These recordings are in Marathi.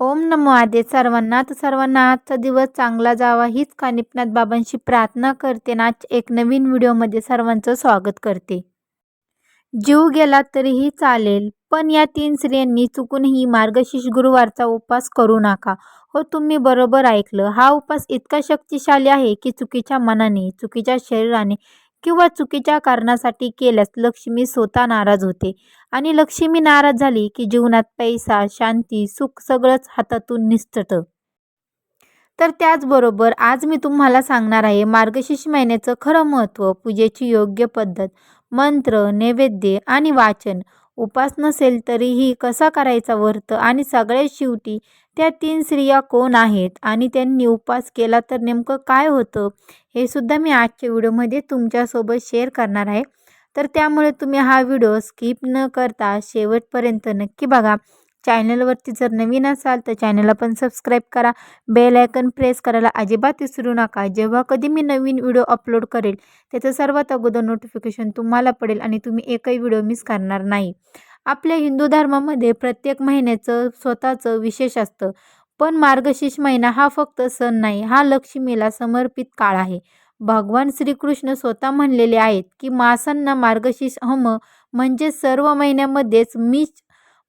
ओम नमो आदे सर्वांना. तर सर्वांना आजचा दिवस चांगला जावा हीच कानिपनाथ बाबांशी प्रार्थना करते ना आज एक नवीन व्हिडिओमध्ये सर्वांचं स्वागत करते. जीव गेला तरीही चालेल पण या तीन स्त्रियांनी चुकूनही मार्गशीर्ष गुरुवारचा उपवास करू नका. हो तुम्ही बरोबर ऐकलं. हा उपवास इतका शक्तिशाली आहे की चुकीच्या मनाने चुकीच्या शरीराने किंवा चुकीच्या कारणासाठी केल्यास लक्ष्मी स्वतः नाराज होते. आणि लक्ष्मी नाराज झाली की जीवनात पैसा शांती सुख सगळंच हातातून निसटतं. तर त्याचबरोबर आज मी तुम्हाला सांगणार आहे मार्गशीर्ष महिन्याचं खरं महत्त्व पूजेची योग्य पद्धत मंत्र नैवेद्य आणि वाचन. उपास नसेल तरीही कसा करायचा व्रत आणि सगळ्यात शेवटी त्या तीन स्त्रिया कोण आहेत आणि त्यांनी उपास केला तर नेमकं काय होतं हे सुद्धा मी आजच्या व्हिडिओमध्ये तुमच्यासोबत शेअर करणार आहे. तर त्यामुळे तुम्ही हा व्हिडिओ स्किप न करता शेवटपर्यंत नक्की बघा. चॅनलवरती जर नवीन असाल तर चॅनलला पण सबस्क्राईब करा. बेल आयकन प्रेस करायला अजिबात विसरू नका. जेव्हा कधी मी नवीन व्हिडिओ अपलोड करेल त्याचं सर्वात अगोदर नोटिफिकेशन तुम्हाला पडेल आणि तुम्ही एकही व्हिडिओ मिस करणार नाही. आपल्या हिंदू धर्मामध्ये प्रत्येक महिन्याचं स्वतःचं विशेष असतं. पण मार्गशीर्ष महिना हा फक्त सण नाही हा लक्ष्मीला समर्पित काळ आहे. भगवान श्रीकृष्ण स्वतः म्हणलेले आहेत की मासांना मार्गशीर्ष हम म्हणजे सर्व महिन्यामध्येच मीच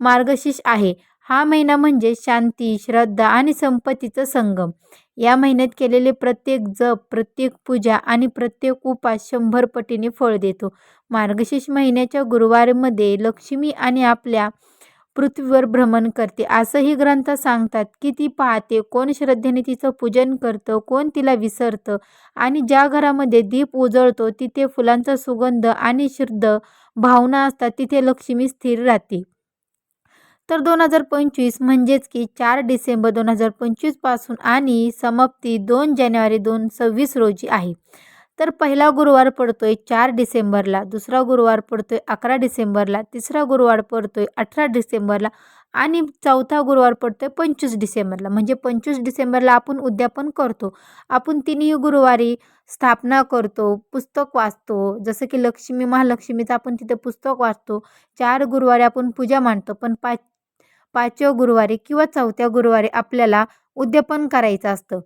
मार्गशीर्ष आहे. हा महिना म्हणजे शांती श्रद्धा आणि संपत्तीचं संगम. या महिन्यात केलेले प्रत्येक जप प्रत्येक पूजा आणि प्रत्येक उपास शंभर पटीने फळ देतो. मार्गशीर्ष महिन्याच्या गुरुवारमध्ये लक्ष्मी आणि आपल्या पृथ्वीवर भ्रमण करते. असंही ग्रंथ सांगतात की ती पाहते कोण श्रद्धेने तिचं पूजन करतं कोण तिला विसरतं आणि ज्या घरामध्ये दीप उजळतो तिथे फुलांचा सुगंध आणि शुद्ध भावना असतात तिथे लक्ष्मी स्थिर राहते. तर दोन हजार पंचवीस म्हणजेच की चार डिसेंबर दोन हजार पंचवीसपासून आणि समाप्ती दोन जानेवारी दोन सव्वीस रोजी आहे. तर पहिला गुरुवार पडतोय चार डिसेंबरला दुसरा गुरुवार पडतोय अकरा डिसेंबरला तिसरा गुरुवार पडतोय अठरा डिसेंबरला आणि चौथा गुरुवार पडतोय पंचवीस डिसेंबरला. म्हणजे पंचवीस डिसेंबरला आपण उद्यापन करतो. आपण तिन्ही गुरुवारी स्थापना करतो पुस्तक वाचतो. जसं की लक्ष्मी महालक्ष्मीचं आपण तिथे पुस्तक वाचतो. चार गुरुवारी आपण पूजा मांडतो. पण पाच पाचव्या गुरुवारी किंवा चौथ्या गुरुवारी आपल्याला उद्यापन करायचं असतं.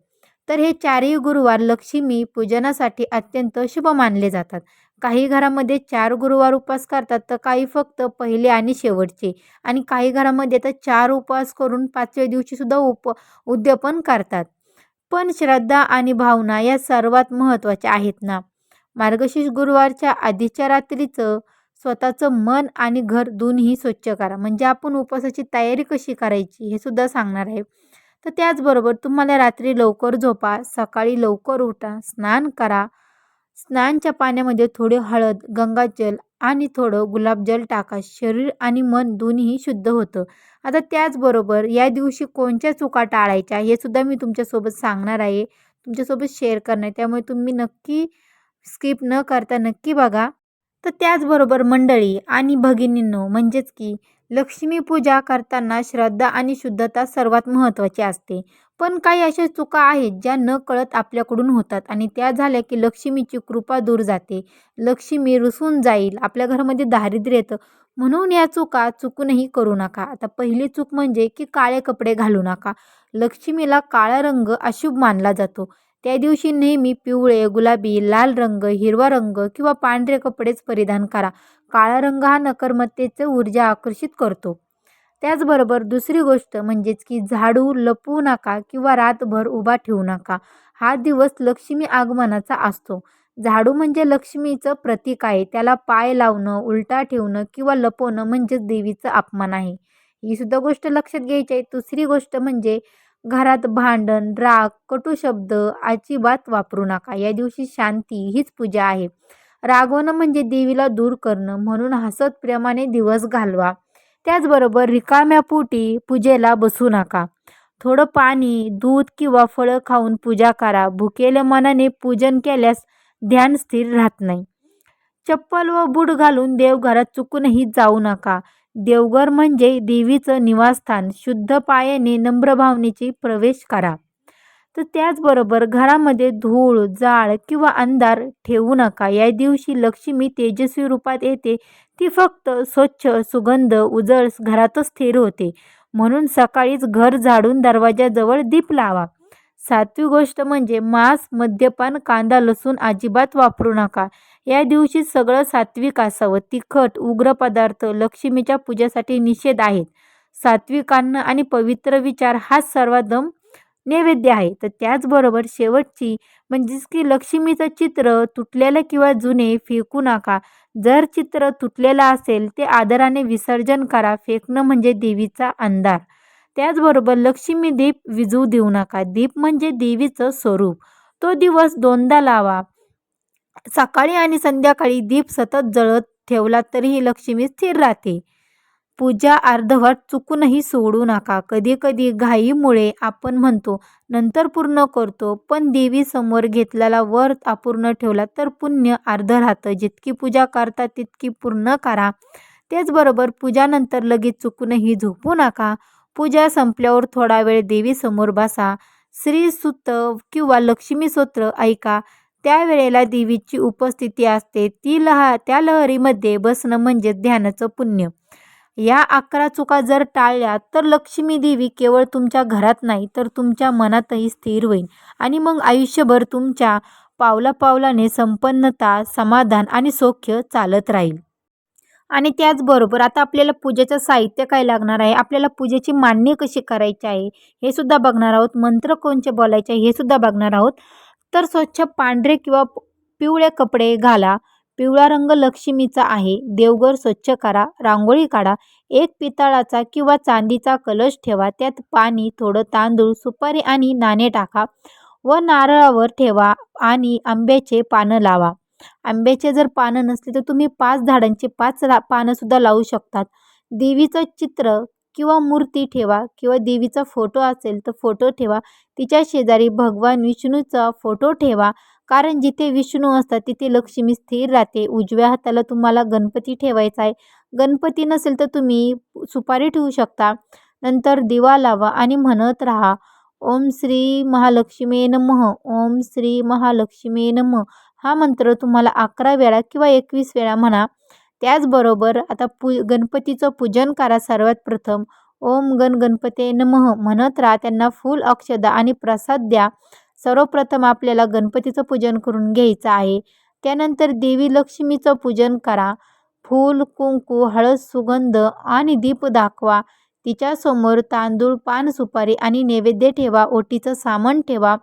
तर हे चारही गुरुवार लक्ष्मी पूजनासाठी अत्यंत शुभ मानले जातात. काही घरामध्ये चार गुरुवार उपवास करतात तर काही फक्त पहिले आणि शेवटचे. आणि काही घरामध्ये तर चार उपवास करून पाचव्या दिवशीसुद्धा उप उद्यापन करतात. पण श्रद्धा आणि भावना या सर्वात महत्त्वाच्या आहेत ना. मार्गशीर्ष गुरुवारच्या आधीच्या रात्रीचं स्वतःचं मन आणि घर दोन्ही स्वच्छ करा. म्हणजे आपण उपवासाची तयारी कशी करायची हे सुद्धा सांगणार आहे. तर त्याचबरोबर तुम्हाला रात्री लवकर झोपा सकाळी लवकर उठा स्नान करा. स्नानच्या पाण्यामध्ये थोडे हळद गंगाजल आणि थोडं गुलाबजल टाका. शरीर आणि मन दोन्हीही शुद्ध होतं. आता त्याचबरोबर या दिवशी कोणत्या चुका टाळायच्या हे सुद्धा मी तुमच्यासोबत सांगणार आहे. तुमच्यासोबत शेअर करणार त्यामुळे तुम्ही नक्की स्किप न करता नक्की बघा. तर त्याचबरोबर मंडळी आणि भगिनींनो म्हणजेच की लक्ष्मी पूजा करताना श्रद्धा आणि शुद्धता सर्वात महत्त्वाची असते. पण काही अशा चुका आहेत ज्या न कळत आपल्याकडून होतात आणि त्या झाल्या की लक्ष्मीची कृपा दूर जाते. लक्ष्मी रुसून जाईल आपल्या घरामध्ये दारिद्र्य येतं. म्हणून या चुका चुकूनही करू नका. आता पहिली चूक म्हणजे की काळे कपडे घालू नका. लक्ष्मीला काळा रंग अशुभ मानला जातो. त्या दिवशी नेहमी पिवळे गुलाबी लाल रंग हिरवा रंग किंवा पांढरे कपडेच परिधान करा. काळा रंग हा नकर्मतेचं ऊर्जा आकर्षित करतो. त्याचबरोबर दुसरी गोष्ट म्हणजेच की झाडू लपवू नका किंवा रातभर उभा ठेवू नका. हा दिवस लक्ष्मी आगमनाचा असतो. झाडू म्हणजे लक्ष्मीचं प्रतीक आहे. त्याला पाय लावणं उलटा ठेवणं किंवा लपवणं म्हणजेच देवीचं अपमान आहे. ही सुद्धा गोष्ट लक्षात घ्यायची आहे. दुसरी गोष्ट म्हणजे घरात भांडण राग कटू शब्द अजिबात वापरू नका. या दिवशी शांती हीच पूजा आहे. रागवणं म्हणजे देवीला दूर करणं म्हणून हसत प्रेमाने दिवस घालवा. त्याचबरोबर रिकाम्या पोटी पूजेला बसू नका. थोडं पाणी दूध किंवा फळं खाऊन पूजा करा. भुकेल्या मनाने पूजन केल्यास ध्यान स्थिर राहत नाही. चप्पल व बूट घालून देवघरात चुकूनही जाऊ नका. देवघर म्हणजे देवीचं निवासस्थान. शुद्ध पायाने नम्र भावनेची प्रवेश करा. तर त्याचबरोबर घरामध्ये धूळ जाळ किंवा अंधार ठेवू नका. या दिवशी लक्ष्मी तेजस्वी रूपात येते. ती फक्त स्वच्छ सुगंध उजळ घरातच स्थिर होते. म्हणून सकाळीच घर झाडून दरवाजाजवळ दीप लावा. सातवी गोष्ट म्हणजे मांस मद्यपान कांदा लसूण अजिबात वापरू नका. या दिवशी सगळं सात्विक असावं. तिखट उग्र पदार्थ लक्ष्मीच्या पूजेसाठी निषेध आहेत. सात्विक अन्न आणि पवित्र विचार हाच सर्वादम नैवेद्य आहे. तर त्याचबरोबर शेवटची म्हणजेच की लक्ष्मीचं चित्र तुटलेलं किंवा जुने फेकू नका. जर चित्र तुटलेलं असेल ते आदराने विसर्जन करा. फेकणं म्हणजे देवीचा अंधार. त्याचबरोबर लक्ष्मी दीप विजू देऊ नका. दीप म्हणजे देवीचं स्वरूप. तो दिवस दोनदा लावा. सकाळी आणि संध्याकाळी दीप सतत जळत ठेवला तरीही लक्ष्मी स्थिर राहते. पूजा अर्धवट चुकूनही सोडू नका. कधी कधी घाईमुळे आपण म्हणतो नंतर पूर्ण करतो. पण देवी समोर घेतलेला वर अपूर्ण ठेवला तर पुण्य अर्ध राहतं. जितकी पूजा करता तितकी पूर्ण करा. त्याचबरोबर पूजानंतर लगेच चुकूनही झोपू नका. पूजा संपल्यावर थोडा वेळ देवीसमोर बसा. श्रीसुत किंवा लक्ष्मी सूत्र ऐका. त्यावेळेला देवीची उपस्थिती असते. ती लहा त्या लहरीमध्ये बसणं म्हणजे ध्यानाचं पुण्य. या अकरा चुका जर टाळल्या तर लक्ष्मी देवी केवळ तुमच्या घरात नाही तर तुमच्या मनातही स्थिर होईल. आणि मग आयुष्यभर तुमच्या पावला पावलाने संपन्नता समाधान आणि सौख्य चालत राहील. आणि त्याचबरोबर आता आपल्याला पूजेचं साहित्य काय लागणार आहे? आपल्याला पूजेची मांडणी कशी करायची आहे? हे सुद्धा बघणार आहोत. मंत्र कोणचे बोलायचे हे सुद्धा बघणार आहोत. तर स्वच्छ पांढरे किंवा पिवळे कपडे घाला. पिवळा रंग लक्ष्मीचा आहे. देवघर स्वच्छ करा. रांगोळी काढा. एक पितळाचा किंवा चांदीचा कलश ठेवा. त्यात पाणी थोडं तांदूळ सुपारी आणि नाणे टाका. व नारळावर ठेवा आणि आंब्याचे पानं लावा. आंब्याचे जर पानं नसले तर तुम्ही पाच झाडांचे पाच रा पानंसुद्धा लावू शकतात. देवीचं चित्र किंवा मूर्ती ठेवा किंवा देवीचा फोटो असेल तर फोटो ठेवा. तिच्या शेजारी भगवान विष्णूचा फोटो ठेवा. कारण जिथे विष्णू असतात तिथे लक्ष्मी स्थिर राहते. उजव्या हाताला तुम्हाला गणपती ठेवायचा आहे. गणपती नसेल तर तुम्ही सुपारी ठेवू शकता. नंतर दिवा लावा आणि म्हणत राहा ओम श्री महालक्ष्मी नमः ओम श्री महालक्ष्मी नमः. हा मंत्र तुम्हाला अकरा वेळा किंवा एकवीस वेळा म्हणा. त्याचबरोबर आता पू गणपतीचं पूजन करा सर्वात प्रथम. ओम गण गणपते नमः म्हणत राहा. त्यांना फूल अक्षदा आणि प्रसाद द्या. सर्वप्रथम आपल्याला गणपतीचं पूजन करून घ्यायचं आहे. त्यानंतर देवी लक्ष्मीचं पूजन करा. फूल कुंकू हळद सुगंध आणि दीप दाखवा. तिच्यासमोर तांदूळ पान सुपारी आणि नैवेद्य ठेवा. ओटीचं सामान ठेवा.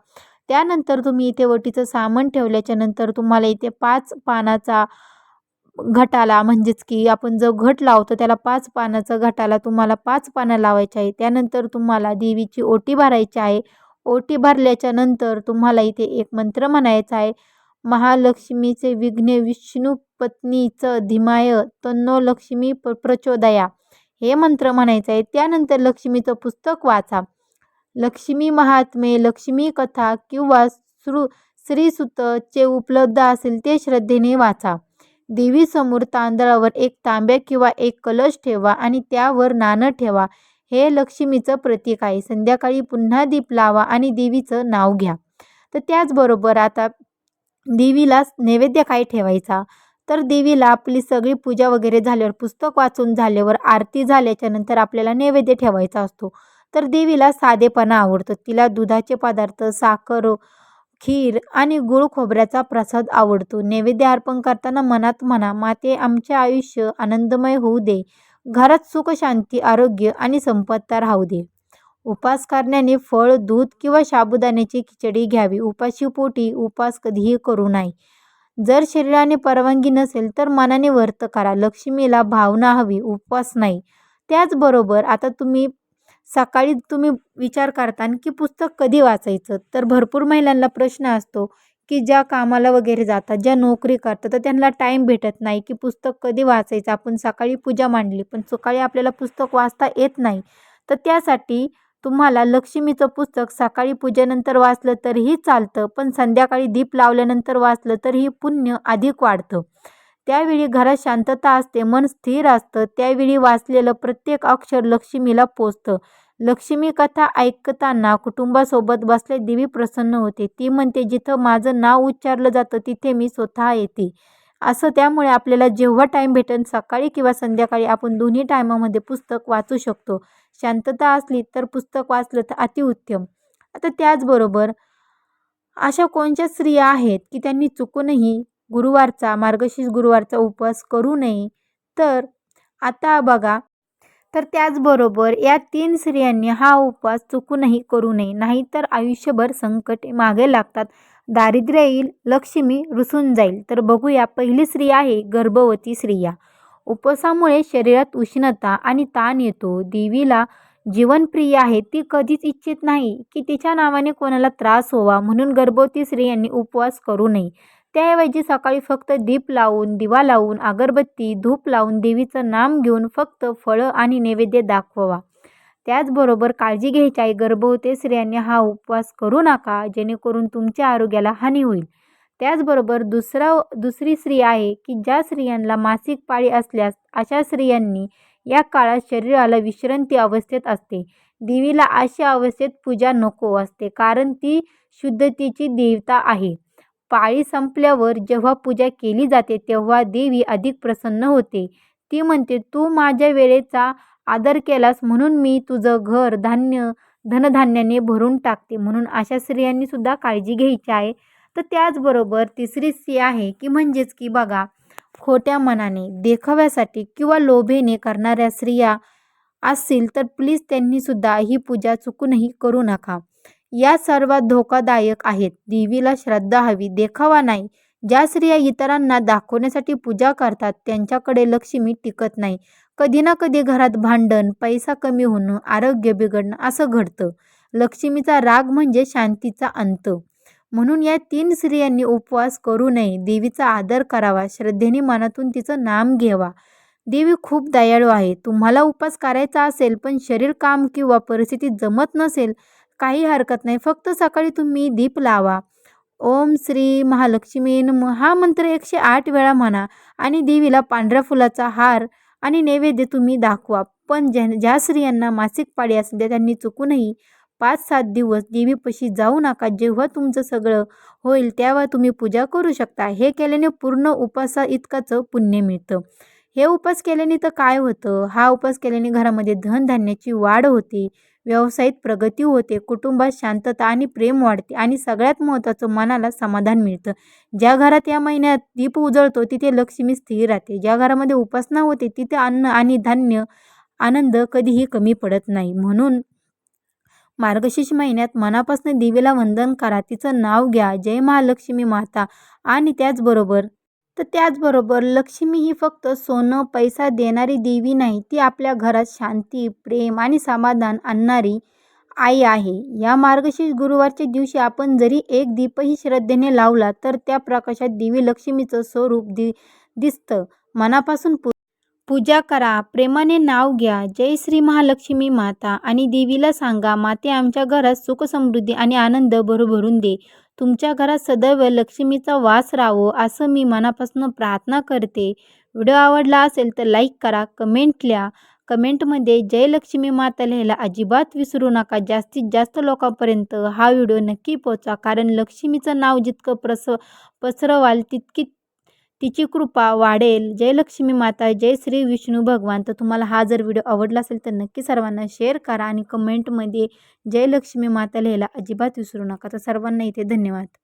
त्यानंतर तुम्ही इथे ओटीचं सामान ठेवल्याच्या नंतर तुम्हाला इथे पाच पानाचा घटाला म्हणजेच की आपण जो घट लावतो त्याला पाच पानाचा घटाला तुम्हाला पाच पानं लावायची आहे. त्यानंतर तुम्हाला देवीची ओटी भरायची आहे. ओटी भरल्याच्या नंतर तुम्हाला इथे एक मंत्र म्हणायचा आहे. महालक्ष्मीचे विघ्ने विष्णू पत्नीचं धीमाय तन्नो लक्ष्मी प्र प्रचोदया. हे मंत्र म्हणायचं आहे. त्यानंतर लक्ष्मीचं पुस्तक वाचा. लक्ष्मी महात्मे लक्ष्मी कथा किंवा श्रू श्रीसुतचे उपलब्ध असेल ते श्रद्धेने वाचा. देवीसमोर तांदळावर एक तांब्या किंवा एक कलश ठेवा आणि त्यावर नाणं ठेवा. हे लक्ष्मीचं प्रतीक आहे. संध्याकाळी पुन्हा दीप लावा आणि देवीचं नाव घ्या. तर त्याचबरोबर आता देवीला नैवेद्य काय ठेवायचा? तर देवीला आपली सगळी पूजा वगैरे झाल्यावर पुस्तक वाचून झाल्यावर आरती झाल्याच्यानंतर आपल्याला नैवेद्य ठेवायचा असतो. तर देवीला साधेपणा आवडतो. तिला दुधाचे पदार्थ साखर खीर आणि गुळ खोबऱ्याचा प्रसाद आवडतो. नैवेद्य अर्पण करताना मनात म्हणा माते आमचे आयुष्य आनंदमय होऊ दे. घरात सुख शांती आरोग्य आणि संपत्ता राहू दे. उपास करण्याने फळ दूध किंवा साबुदाण्याची खिचडी घ्यावी. उपाशी पोटी उपास कधीही करू नये. जर शरीराने परवानगी नसेल तर मनाने व्रत करा. लक्ष्मीला भावना हवी उपवास नाही. त्याचबरोबर आता तुम्ही सकाळी तुम्ही विचार करता की पुस्तक कधी वाचायचं? तर भरपूर महिलांना प्रश्न असतो की ज्या कामाला वगैरे जातात ज्या नोकरी करतात तर त्यांना टाईम भेटत नाही की पुस्तक कधी वाचायचं? आपण सकाळी पूजा मांडली पण सकाळी आपल्याला पुस्तक वाचता येत नाही. तर त्यासाठी तुम्हाला लक्ष्मीचं पुस्तक सकाळी पूजेनंतर वाचलं तरीही चालतं पण संध्याकाळी दीप लावल्यानंतर वाचलं तरीही पुण्य अधिक वाढतं. त्यावेळी घरात शांतता असते मन स्थिर असतं. त्यावेळी वाचलेलं प्रत्येक अक्षर लक्ष्मीला पोचतं. लक्ष्मी कथा ऐकताना कुटुंबासोबत बसले देवी प्रसन्न होते. ती म्हणते जिथं माझं नाव उच्चारलं जातं तिथे मी स्वतः येते. असं त्यामुळे आपल्याला जेव्हा टाईम भेटेल सकाळी किंवा संध्याकाळी आपण दोन्ही टायमामध्ये पुस्तक वाचू शकतो. शांतता असली तर पुस्तक वाचलं तर अतिउत्तम आता त्याचबरोबर अशा कोणत्या स्त्रिया आहेत की त्यांनी चुकूनही गुरुवारचा मार्गशीर्ष गुरुवारचा उपवास करू नये. तर आता बघा. तर त्याचबरोबर या तीन स्त्रियांनी हा उपवास चुकूनही करू नये. नाहीतर आयुष्यभर संकटे मागे लागतात. दारिद्र्य येईल लक्ष्मी रुसून जाईल. तर बघूया पहिली स्त्री आहे गर्भवती स्त्रिया. उपवासामुळे शरीरात उष्णता आणि ताण येतो. देवीला जीवनप्रिय आहे. ती कधीच इच्छित नाही की तिच्या नावाने कोणाला त्रास होवा म्हणून गर्भवती स्त्रियांनी उपवास करू नये. त्याऐवजी सकाळी फक्त दीप लावून दिवा लावून अगरबत्ती धूप लावून देवीचं नाम घेऊन फक्त फळं आणि नैवेद्य दाखवावा. त्याचबरोबर काळजी घ्यायची आहे गर्भवती स्त्रियांनी हा उपवास करू नका जेणेकरून तुमच्या आरोग्याला हानी होईल. त्याचबरोबर दुसरा दुसरी स्त्री आहे की ज्या स्त्रियांना मासिक पाळी असल्यास अशा स्त्रियांनी या काळात शरीराला विश्रांती अवस्थेत असते. देवीला अशा अवस्थेत पूजा नको असते कारण ती शुद्धतेची देवता आहे. पाळी संपल्यावर जेव्हा पूजा केली जाते तेव्हा देवी अधिक प्रसन्न होते. ती म्हणते तू माझ्या वेळेचा आदर केलास म्हणून मी तुझं घर धान्य धनधान्याने भरून टाकते. म्हणून अशा स्त्रियांनी सुद्धा काळजी घ्यायची आहे. तर त्याचबरोबर तिसरी स्त्री आहे की म्हणजेच की बघा खोट्या मनाने देखाव्यासाठी किंवा लोभेने करणाऱ्या स्त्रिया असतील तर प्लीज त्यांनीसुद्धा ही पूजा चुकूनही करू नका. या सर्वात धोकादायक आहेत. देवीला श्रद्धा हवी देखावा नाही. ज्या स्त्रिया इतरांना दाखवण्यासाठी पूजा करतात त्यांच्याकडे लक्ष्मी टिकत नाही. कधी ना कधी घरात भांडण पैसा कमी होणं आरोग्य बिघडणं असं घडतं. लक्ष्मीचा राग म्हणजे शांतीचा अंत. म्हणून या तीन स्त्रियांनी उपवास करू नये. देवीचा आदर करावा. श्रद्धेने मनातून तिचं नाम घ्यावा. देवी खूप दयाळू आहे. तुम्हाला उपवास करायचा असेल पण शरीर काम किंवा परिस्थिती जमत नसेल काही हरकत नाही. फक्त सकाळी तुम्ही दीप लावा. ओम श्री महालक्ष्मी नम. हा मंत्र एकशे आठ वेळा म्हणा आणि देवीला पांढऱ्या फुलाचा हार आणि नैवेद्य तुम्ही दाखवा. पण ज्या ज्या स्त्रियांना मासिक पाळी असते त्यांनी चुकूनही पाच सात दिवस देवीपाशी जाऊ नका. जेव्हा तुमचं सगळं होईल तेव्हा तुम्ही पूजा करू शकता. हे केल्याने पूर्ण उपासा इतकाच पुण्य मिळतं. हे उपास केल्याने तर काय होतं? हा उपास केल्याने घरामध्ये धनधान्याची वाढ होते. व्यवसायात प्रगती होते कुटुंबात शांतता आणि प्रेम वाढते आणि सगळ्यात महत्त्वाचं मनाला समाधान मिळतं. ज्या घरात या महिन्यात दीप उजळतो तिथे लक्ष्मी स्थिर राहते. ज्या घरामध्ये उपासना होते तिथे अन्न आणि धान्य आनंद कधीही कमी पडत नाही. म्हणून मार्गशीर्ष महिन्यात मनापासून देवीला वंदन करा. तिचं नाव घ्या. जय महालक्ष्मी माता. आणि त्याचबरोबर तर त्याचबरोबर लक्ष्मी ही फक्त सोनं पैसा देणारी देवी नाही ती आपल्या घरात शांती प्रेम आणि समाधान आणणारी आई आहे. या मार्गशीर्ष गुरुवारच्या दिवशी आपण जरी एक दीपही श्रद्धेने लावला तर त्या प्रकाशात देवी लक्ष्मीचं स्वरूप दि दिसतं. मनापासून पु पूजा करा प्रेमाने नाव घ्या जय श्री महालक्ष्मी माता आणि देवीला सांगा माते आमच्या घरात सुख समृद्धी आणि आनंद भरभरून दे. तुमच्या घरात सदैव लक्ष्मीचा वास राहो असं मी मनापासून प्रार्थना करते. व्हिडिओ आवडला असेल तर लाईक करा कमेंट लिहा. कमेंटमध्ये जय लक्ष्मी माता लिहायला अजिबात विसरू नका जास्तीत जास्त लोकांपर्यंत हा व्हिडिओ नक्की पोचा कारण लक्ष्मीचं नाव जितकं प्रस पसरवाल तितकी तिची कृपा वाढेल. जय लक्ष्मी माता जय श्री विष्णू भगवान. तर तुम्हाला हा जर व्हिडिओ आवडला असेल तर नक्की सर्वांना शेअर करा आणि कमेंटमध्ये जय लक्ष्मी माता लिहायला अजिबात विसरू नका. तर सर्वांना इथे धन्यवाद.